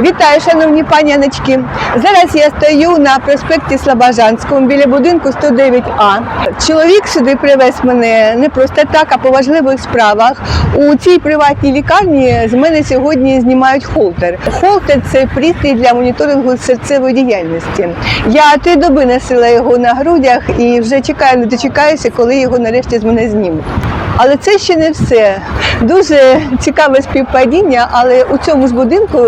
Вітаю, шановні паняночки. Зараз я стою на проспекті Слобожанському біля будинку 109А. Чоловік сюди привез мене не просто так, а по важливих справах. У цій приватній лікарні з мене сьогодні знімають холтер. Холтер це пристрій для моніторингу серцевої діяльності. Я три доби носила його на грудях і вже чекаю, не дочекаюся, коли його нарешті з мене знімуть. Але це ще не все. Дуже цікаве співпадіння, але у цьому ж будинку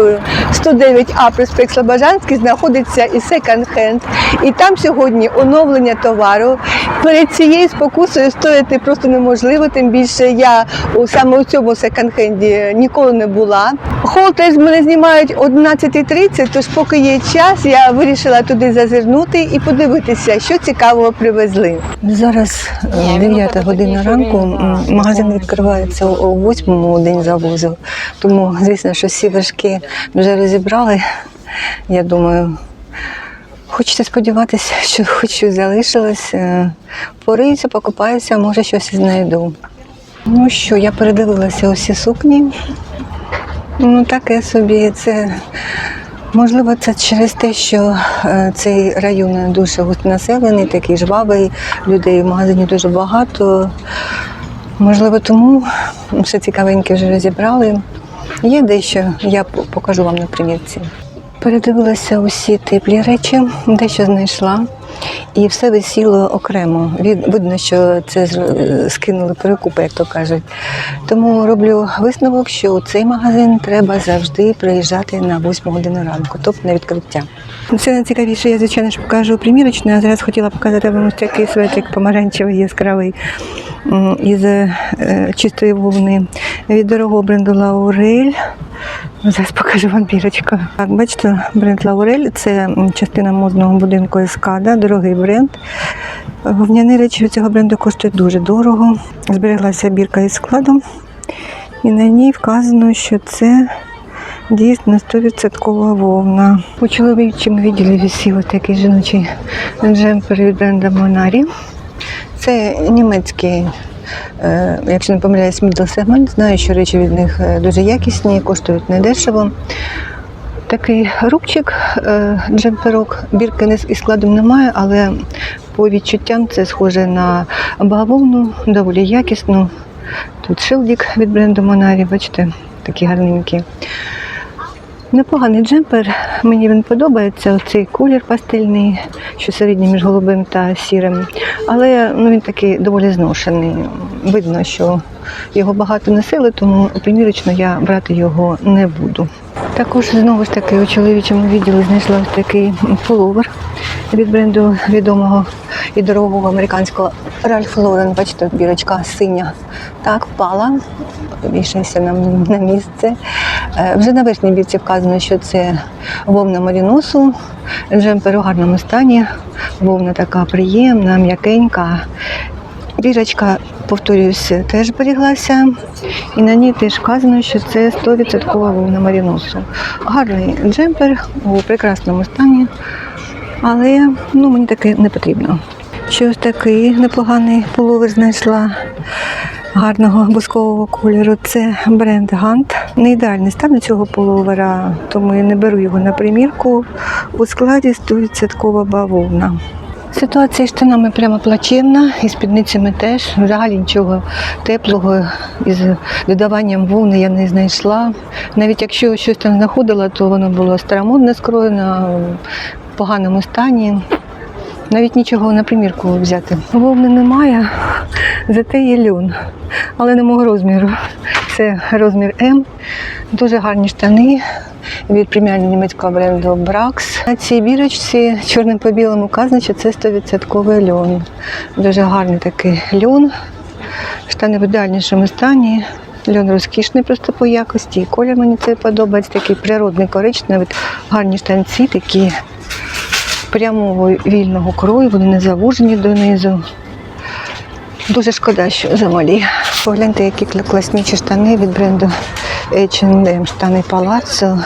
109А проспект Слобожанський знаходиться і секонд-хенд. І там сьогодні оновлення товару. Перед цією спокусою стояти просто неможливо, тим більше я у саме у цьому секонд-хенді ніколи не була. Хол теж мене знімають о 11.30, тож поки є час, я вирішила туди зазирнути і подивитися, що цікавого привезли. Зараз 9 година ранку. Магазин відкривається о 8 день завозу. Тому, звісно, що всі вершки вже розібрали. Я думаю, хочеться сподіватися, що хоч щось залишилось. Е, Порийся, покопаюся, може щось знайду. Ну що, я передивилася усі сукні. Ну, таке собі. Це можливо, це через те, що е, цей район дуже густонаселений, такий жвавий, людей в магазині дуже багато. Можливо, тому все цікавеньке вже розібрали. Є дещо, я покажу вам на примірці. Передивилася усі теплі речі, дещо знайшла. І все висіло окремо. Видно, що це скинули перекупи, як то кажуть. Тому роблю висновок, що у цей магазин треба завжди приїжджати на 8 годину ранку, тобто на відкриття. Це найцікавіше, я звичайно ж покажу примірочну, а зараз хотіла показати вам такий светлик помаранчевий яскравий із е, чистої вовни від дорогого бренду Лаурель. Зараз покажу вам бірочку. Так, бачите, бренд Лаурель це частина модного будинку Ескада, дорогий бренд. Вовняні речі цього бренду коштують дуже дорого. Збереглася бірка із складом, і на ній вказано, що це дійсно 100% вовна. У чоловічому відділі висів такий жіночий джемпер від бренду Монарі. Це німецький, якщо не помиляюсь, middle segment. Знаю, що речі від них е, дуже якісні, коштують недешево. Такий рубчик, е, джемперок, бірки із складом немає, але по відчуттям це схоже на бавовну, доволі якісну. Тут шилдик від бренду Монарі, бачите, такі гарненькі. Непоганий джемпер, мені він подобається. Оцей колір пастельний, що середній між голубим та сірим. Але ну, він такий доволі зношений. Видно, що його багато носили, тому примірочно я брати його не буду. Також знову ж таки у чоловічому відділі знайшла такий пуловер від бренду відомого і дорогого американського Ральф Лорен. Бачите, бірочка синя. Так, впала, вішайся на, на місце. Е, Вже на верхній бірці вказано, що це вовна маріносу, джемпер у гарному стані, вовна така приємна, м'якенька. Бірочка, повторююсь, теж беріглася, і на ній теж вказано, що це 100% вовна маріносу. Гарний джемпер у прекрасному стані, але ну, мені таке не потрібно. Ще такий непоганий пуловер знайшла гарного бускового кольору. Це бренд Гант. Не ідеальний стан цього пуловера, тому я не беру його на примірку. У складі 100% бавовна. Ситуація з штанами прямо плачевна, і спідницями теж. Взагалі нічого теплого із додаванням вовни я не знайшла. Навіть якщо щось там знаходила, то воно було старомодне скроєно, в поганому стані. Навіть нічого на примірку взяти. Вовни немає, зате є льон, але не мого розміру. Це розмір М. Дуже гарні штани від преміального німецького бренду Brax. На цій бірочці чорним по білому вказано, що це 100% льон. Дуже гарний такий льон. Штани в ідеальнішому стані. Льон розкішний просто по якості. І колір мені це подобається. Такий природний коричневий, гарні штанці, такі прямого вільного крою, вони не завужені донизу. Дуже шкода, що замалі. Погляньте, які кла- класнічі штани від бренду H&M, штани Palazzo.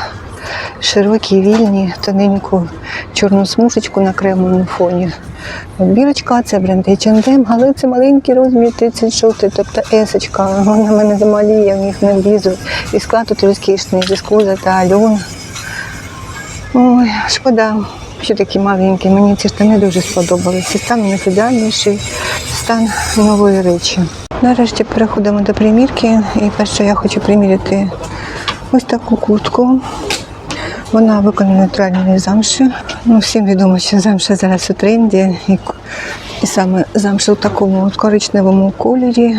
Широкі, вільні, тоненьку чорну смужечку на кремовому фоні. От Бірочка, це бренд H&M, але це маленький розмір 36, тобто есочка. Вона мене замалі, я в них не влізу. І склад тут розкішний, віскоза та льон. Ой, шкода, що такі маленькі. Мені ці штани дуже сподобалися. Стан у них ідеальніший, стан нової речі. Нарешті переходимо до примірки. І перше я хочу приміряти ось таку куртку. Вона виконана натуральної замші. Ну, всім відомо, що замша зараз у тренді. І, і саме замша у такому коричневому кольорі.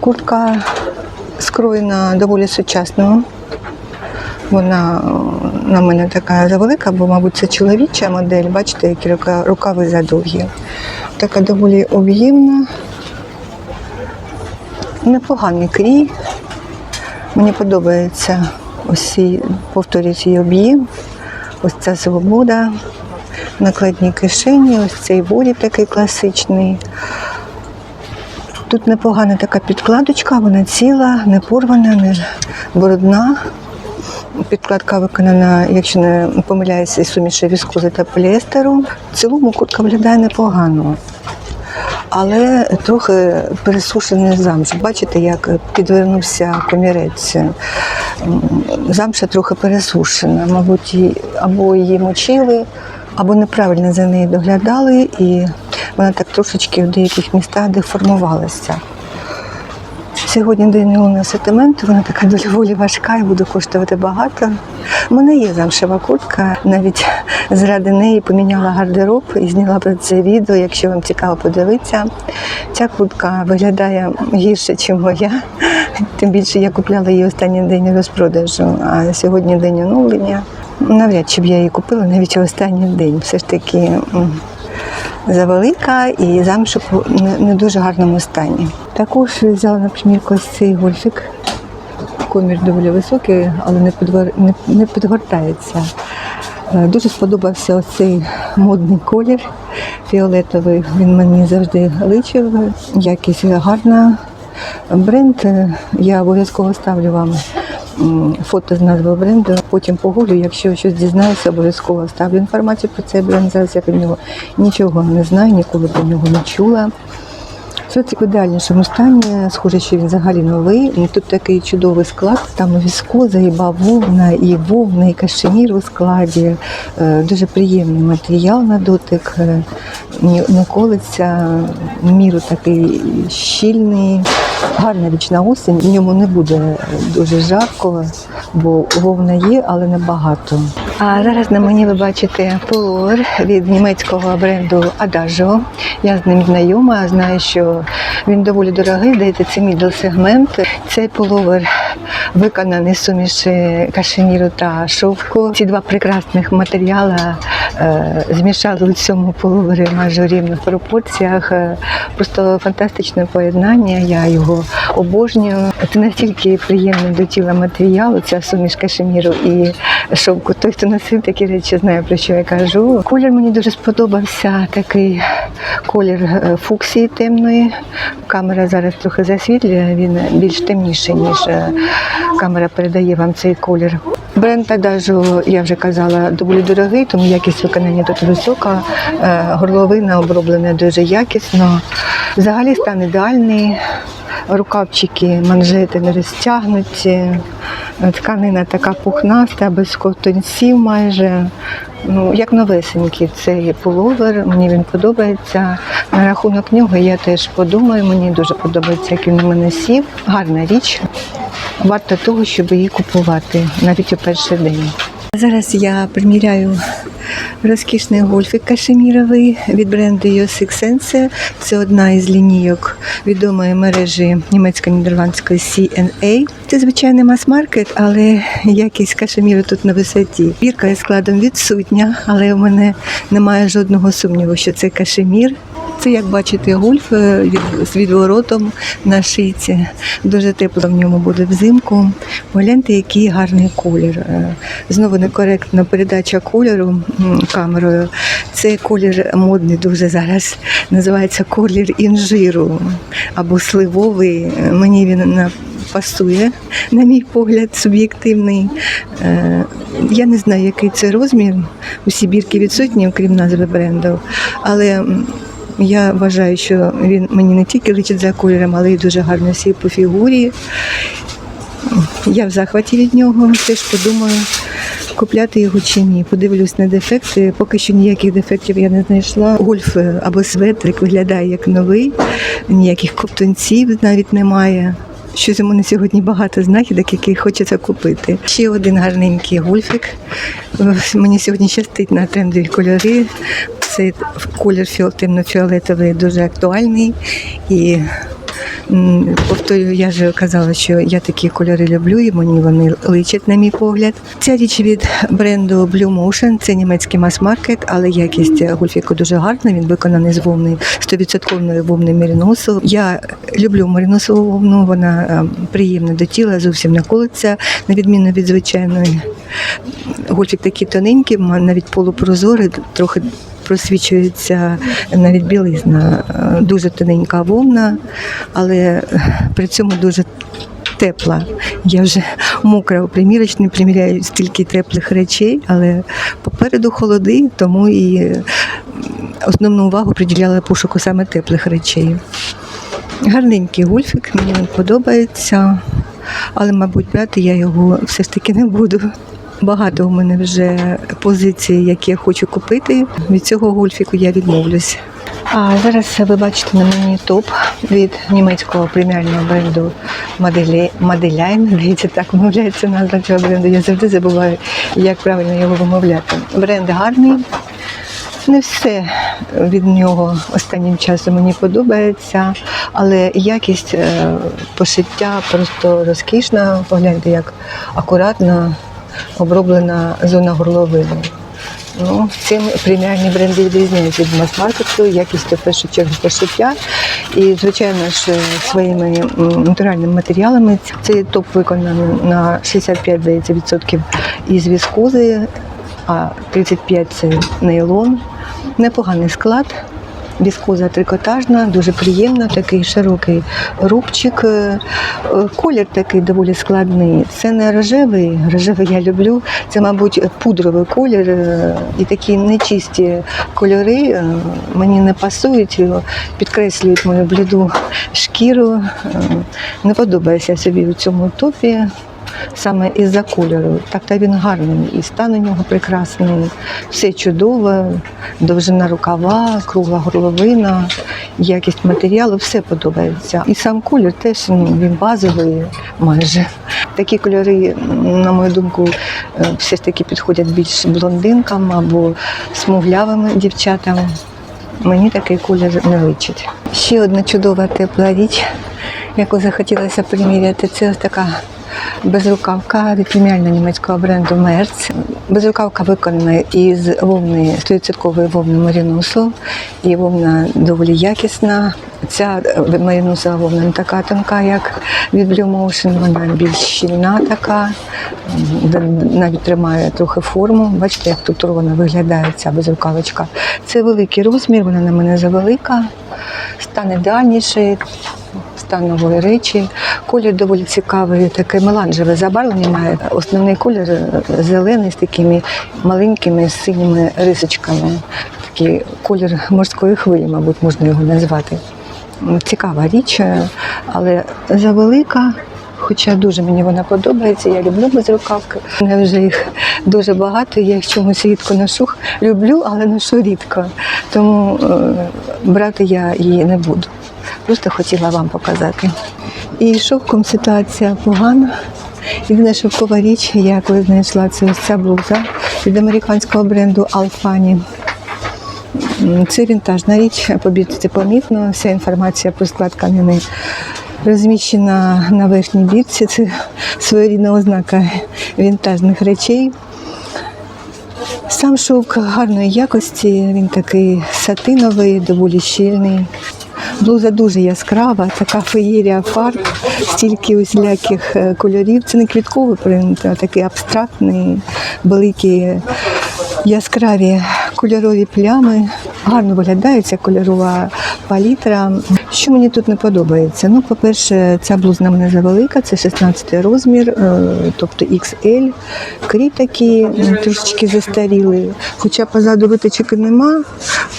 Куртка скроєна доволі сучасно. Вона на мене така завелика, бо, мабуть, це чоловіча модель. Бачите, які рукави задовгі. Така доволі об'ємна. Непоганий крій. Мені подобається ось її об'єм, ось ця свобода, накладні кишені, ось цей борі такий класичний. Тут непогана така підкладочка, вона ціла, не порвана, не брудна. Підкладка виконана, якщо не помиляюся, із суміші віскози та поліестеру. В цілому куртка виглядає непогано. Але трохи пересушений замш. Бачите, як підвернувся комірець. Замша трохи пересушена. Мабуть, або її мочили, або неправильно за нею доглядали, і вона так трошечки в деяких містах деформувалася. Сьогодні день лунного сентименту, вона така доволі важка і буде коштувати багато. У мене є замшева куртка, навіть заради неї поміняла гардероб і зняла про це відео, якщо вам цікаво подивитися. Ця куртка виглядає гірше, ніж моя. Тим більше я купляла її останній день розпродажу, а сьогодні день оновлення. Навряд чи б я її купила навіть останній день. Все ж таки завелика і замша в не, дуже гарному стані. Також взяла на примірку ось цей гольфик. Комір доволі високий, але не, підгор... не, не підгортається. Е, Дуже сподобався цей модний колір фіолетовий. Він мені завжди личив. Якість гарна. Бренд е, я обов'язково ставлю вам фото з назви бренду. Потім погуглю, якщо щось дізнаюся, обов'язково ставлю інформацію про цей бренд. Зараз я про нього нічого не знаю, ніколи про нього не чула. Сотик в ідеальнішому стані, схоже, що він взагалі новий. Тут такий чудовий склад, там віскоза, і бавовна, і вовна, і кашемір у складі. Е, Дуже приємний матеріал на дотик, е, не міру такий щільний. Гарна річна осінь, в ньому не буде дуже жарко, бо вовна є, але не багато. А зараз на мені ви бачите пуловер від німецького бренду Adagio. Я з ним знайома, знаю, що він доволі дорогий, здається, це мідл сегмент. Цей пуловер виконаний з суміші кашеміру та шовку. Ці два прекрасних матеріали е, змішали у цьому пуловері майже рівних пропорціях. Е, Просто фантастичне поєднання. Я його обожнюю. Це настільки приємний до тіла матеріал, ця суміш кашеміру і шовку. Той, хто носив такі речі, знає про що я кажу. Колір мені дуже сподобався. Такий колір е, фуксії темної. Камера зараз трохи засвітлює, він більш темніший, ніж е, камера передає вам цей колір. Бренд Адажу, я вже казала, доволі дорогий, тому якість виконання тут висока. Е, Горловина оброблена дуже якісно. Взагалі стан ідеальний. Рукавчики, манжети не розтягнуті, тканина така пухнаста, без ковтунців майже. Ну, як новесенький цей пуловер, мені він подобається. На рахунок нього я теж подумаю, мені дуже подобається, як він на мене сів. Гарна річ. Варто того, щоб її купувати навіть у перший день. Зараз я приміряю розкішний гольфик кашеміровий від бренду Sense. Це одна із лінійок відомої мережі німецько-нідерландської CNA. Це звичайний мас-маркет, але якість кашеміру тут на висоті. Бірка із складом відсутня, але в мене немає жодного сумніву, що це кашемір. Це, як бачите, гольф е, з відворотом на шийці. Дуже тепло в ньому буде взимку. Погляньте, який гарний колір. Е, Знову некоректна передача кольору камерою. Цей колір модний дуже зараз. Називається колір інжиру або сливовий. Мені він на пасує, на мій погляд, суб'єктивний. Е, Я не знаю, який це розмір. Усі бірки відсутні, окрім назви бренду. Але я вважаю, що він мені не тільки личить за кольором, але й дуже гарно сів по фігурі. Я в захваті від нього, теж подумаю купляти його чи ні. Подивлюсь на дефекти. Поки що ніяких дефектів я не знайшла. Гольф або светрик виглядає як новий, ніяких коптунців навіть немає. Щось у мене сьогодні багато знахідок, які хочеться купити. Ще один гарненький гольфик. Мені сьогодні щастить на трендові кольори. Цей колір темно-фіолетовий дуже актуальний. І повторюю, я вже казала, що я такі кольори люблю, і мені вони личать, на мій погляд. Ця річ від бренду Blue Motion, це німецький мас-маркет, але якість гольфіку дуже гарна. Він виконаний з вовни 100% вовни меріносу. Я люблю меріносову вовну, вона е, приємна до тіла, зовсім не колиться, на відміну від звичайної. Гольфік такий тоненький, навіть полупрозорий, трохи просвічується навіть білизна. Е, Дуже тоненька вовна, але е, при цьому дуже тепла. Я вже мокра у примірочні, приміряю стільки теплих речей, але попереду холоди, тому і е, основну увагу приділяла пошуку саме теплих речей. Гарненький гольфік, мені він подобається, але, мабуть, брати я його все ж таки не буду. Багато у мене вже позицій, які я хочу купити. Від цього гольфіку я відмовлюсь. А зараз ви бачите на мені топ від німецького преміального бренду Маделі- Маделяйн. Здається, так вимовляється назва цього бренду. Я завжди забуваю, як правильно його вимовляти. Бренд гарний. Не все від нього останнім часом мені подобається, але якість е, пошиття просто розкішна. Погляньте, як акуратно оброблена зона горловини. Ну, цим преміальні бренди відрізняються від мас-маркету, якістю першу чергу пошиття і, звичайно ж, своїми натуральними матеріалами. Цей топ виконаний на 65 здається, відсотків із віскози, а 35 це нейлон. Непоганий склад. Віскоза трикотажна, дуже приємна, такий широкий рубчик. Е, е, Колір такий доволі складний. Це не рожевий, рожевий я люблю. Це, мабуть, пудровий колір е, і такі нечисті кольори мені не пасують, підкреслюють мою бліду шкіру. Не подобається собі у цьому топі. Саме із-за кольору. Так та він гарний, і стан у нього прекрасний, все чудове, довжина рукава, кругла горловина, якість матеріалу, все подобається. І сам колір теж ну, він базовий майже. Такі кольори, на мою думку, е, все ж таки підходять більш блондинкам або смуглявим дівчатам. Мені такий колір не личить. Ще одна чудова тепла річ, яку захотілося приміряти, це ось така безрукавка від преміального німецького бренду Мерц. Безрукавка виконана із вовни 100% вовни Марінусу, і вовна доволі якісна. Ця е, марінусова вовна не така тонка, як від Blue Motion, вона більш щільна така, навіть тримає трохи форму. Бачите, як тут вона виглядає, ця безрукавочка. Це великий розмір, вона на мене завелика, стан ідеальніший, нової речі. Колір доволі цікавий, таке меланжеве забарвлення має. Основний колір е, зелений з такими маленькими синіми рисочками. Такий колір морської хвилі, мабуть, можна його назвати. Цікава річ, е, але завелика. Хоча дуже мені вона подобається, я люблю безрукавки. У мене вже їх дуже багато, я їх чомусь рідко ношу. Люблю, але ношу рідко. Тому е, брати я її не буду. Просто хотіла вам показати. І шовком ситуація погана. Єдина шовкова річ, я коли знайшла це ось ця блуза від американського бренду Alfani. Це вінтажна річ, побіжці помітно. Вся інформація про склад тканини розміщена на верхній бірці. Це своєрідна ознака вінтажних речей. Сам шовк гарної якості, він такий сатиновий, доволі щільний. Блуза дуже яскрава, така феєрія фарб, стільки усіляких е, кольорів. Це не квітковий принт, а такий абстрактний, великі яскраві кольорові плями. Гарно виглядає ця кольорова палітра. Що мені тут не подобається? Ну, по-перше, ця блуза на мене завелика, це 16 розмір, е, тобто XL. Крій такі м, трошечки застаріли. Хоча позаду виточки нема,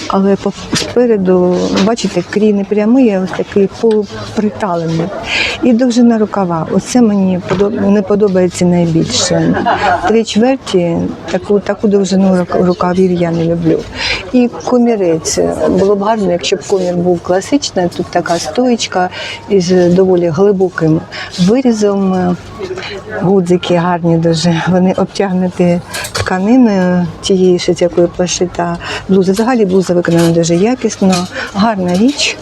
але спереду, бачите, крій не прямий, а ось такий полуприталений. І довжина рукава. Оце мені не подобається найбільше. Три чверті, таку, таку довжину рук- рукавів я не люблю. І комірець. Було б гарно, якщо б комір був класичний, тут така стоїчка із доволі глибоким вирізом. Гудзики гарні дуже. Вони обтягнуті тканиною тієї, з якої пошита блуза. Взагалі блуза виконана дуже якісно, гарна річ,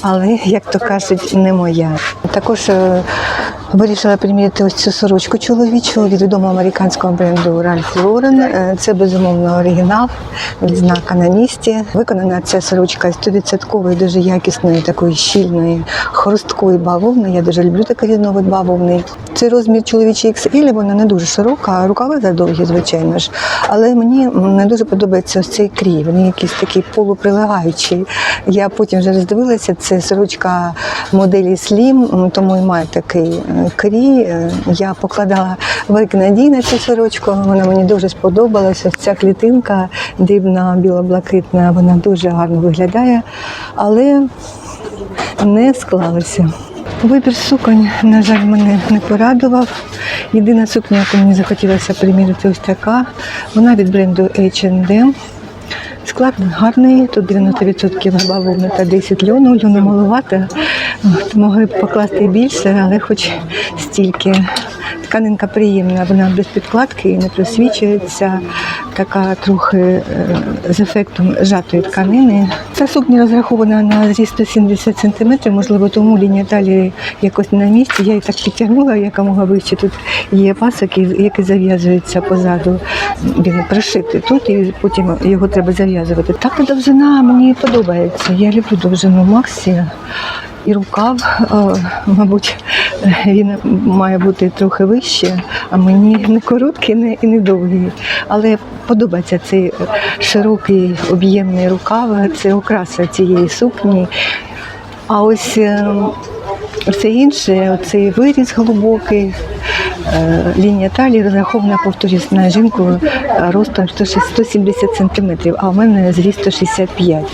але, як то кажуть, не моя. Також е, вирішила приміряти ось цю сорочку чоловічу від відомого американського бренду Lauren. Е, Це безумовно оригінал від знака на місці. Виконана ця сорочка 100% дуже якісної, такої щільної, хрусткої бавовни. Я дуже люблю такий різновид бавовни. Це розмір чоловічий XL, вона не дуже широка, рукави задовгі, звичайно ж. Але мені не дуже подобається ось цей крій. Він якийсь такий полуприлягаючий. Я потім вже роздивилася, це сорочка моделі Slim, тому і має такий крій. Е, Я покладала великий надій на цю сорочку. Вона мені дуже сподобалася. Ця клітинка дивна, біло-блакитна, вона дуже гарно виглядає, але не склалося. Вибір суконь, на жаль, мене не порадував. Єдина сукня, яку мені захотілося приміряти, ось така. Вона від бренду H&M. Склад гарний, тут 90% бавовни та 10 льону. Льону малувати. Могли б покласти більше, але хоч стільки. Тканинка приємна, вона без підкладки і не просвічується, така трохи е, з ефектом жатої тканини. Ця сукня розрахована на зріст 170 см, можливо, тому лінія талії якось на місці. Я її так підтягнула якомога вище. Тут є пасок, який- зав'язується позаду. Він пришитий тут, і потім його треба зав'язувати. Так довжина мені подобається. Я люблю довжину Максі. І рукав, е, мабуть, він має бути трохи вище, а мені не короткий не, і не довгий. Але подобається цей широкий об'ємний рукав, це окраса цієї сукні. А ось е, все інше, цей виріз глибокий, е, лінія талії розрахована, повторюсь, на жінку ростом 170 см, а в мене зріст 165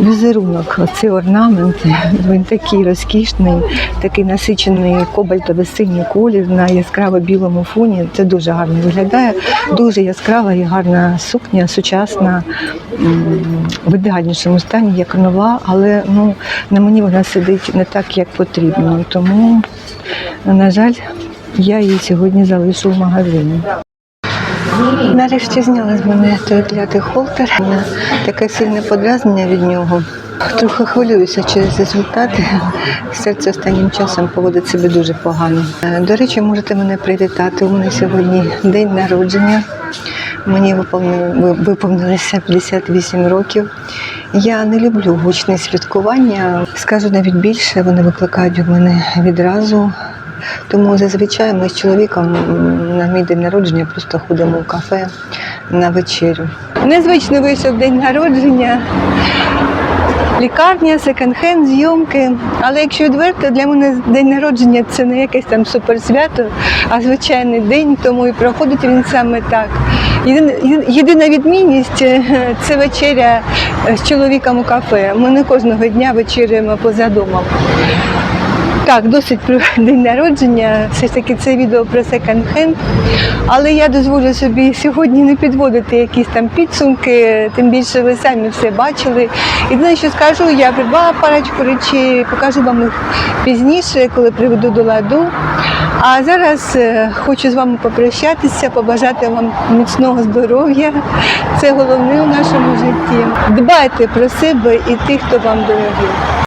Візерунок, оцей орнамент, він такий розкішний, такий насичений кобальтово-синій колір на яскраво білому фоні. Це дуже гарно виглядає. Дуже яскрава і гарна сукня, сучасна, в ідеальнішому стані, як нова, але ну, на мені вона сидить не так, як потрібно. Тому, на жаль, я її сьогодні залишу в магазині. Нарешті зняла з мене той клятий холтер. Мене Таке сильне подразнення від нього. Трохи хвилююся через результати. Серце останнім часом поводить себе дуже погано. Е, До речі, можете мене привітати. У мене сьогодні день народження. Мені виповнилося 58 років. Я не люблю гучне святкування. Скажу навіть більше, вони викликають у мене відразу. Тому зазвичай ми з чоловіком на мій день народження просто ходимо в кафе на вечерю. Незвично вийшов день народження. Лікарня, секонд-хенд, зйомки. Але якщо відверто, для мене день народження це не якесь там суперсвято, а звичайний день, тому і проходить він саме так. Єдина, відмінність е, це вечеря е, з чоловіком у кафе. Ми не кожного дня вечеряємо поза домом. Так, досить про день народження. Все ж таки це відео про секонд-хенд. Але я дозволю собі сьогодні не підводити якісь там підсумки, тим більше ви самі все бачили. Єдине, що скажу, я придбала парочку речей, покажу вам їх пізніше, коли приведу до ладу. А зараз е, хочу з вами попрощатися, побажати вам міцного здоров'я. Це головне у нашому житті. Дбайте про себе і тих, хто вам дорогий.